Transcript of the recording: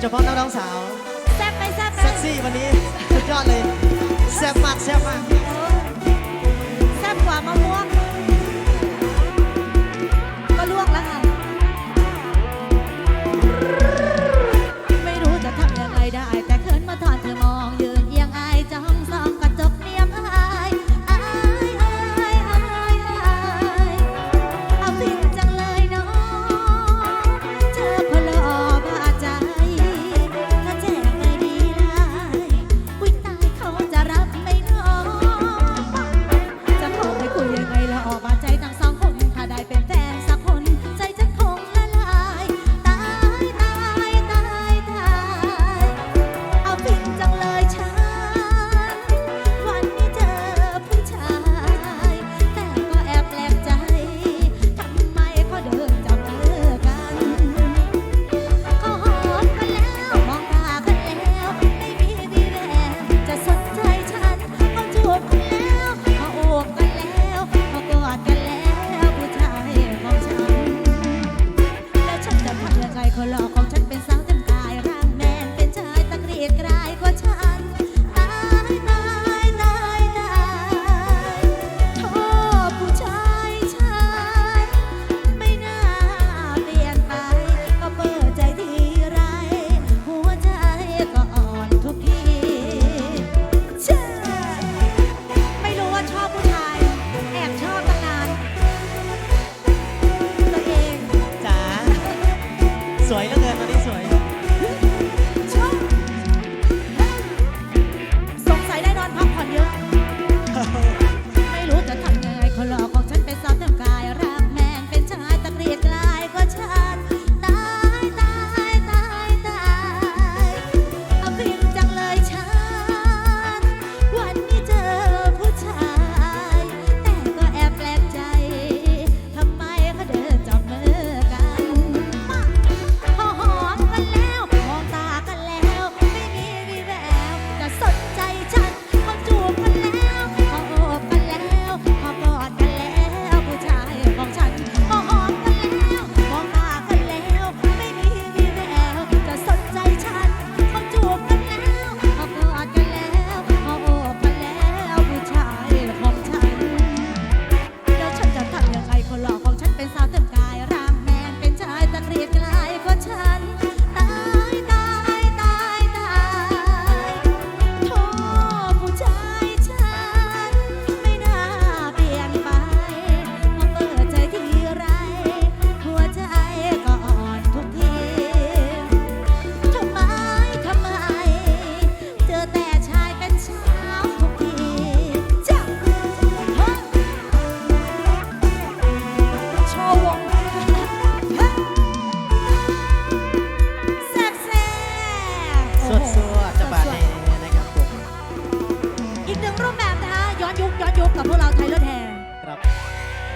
เฉพาะน้องสาวแซ่บไปแซ่บไปเซ็กซี่วันนี้สุดยอดเลยแซ่บมากแซ่บมาก แซ่บกว่ามะม่วง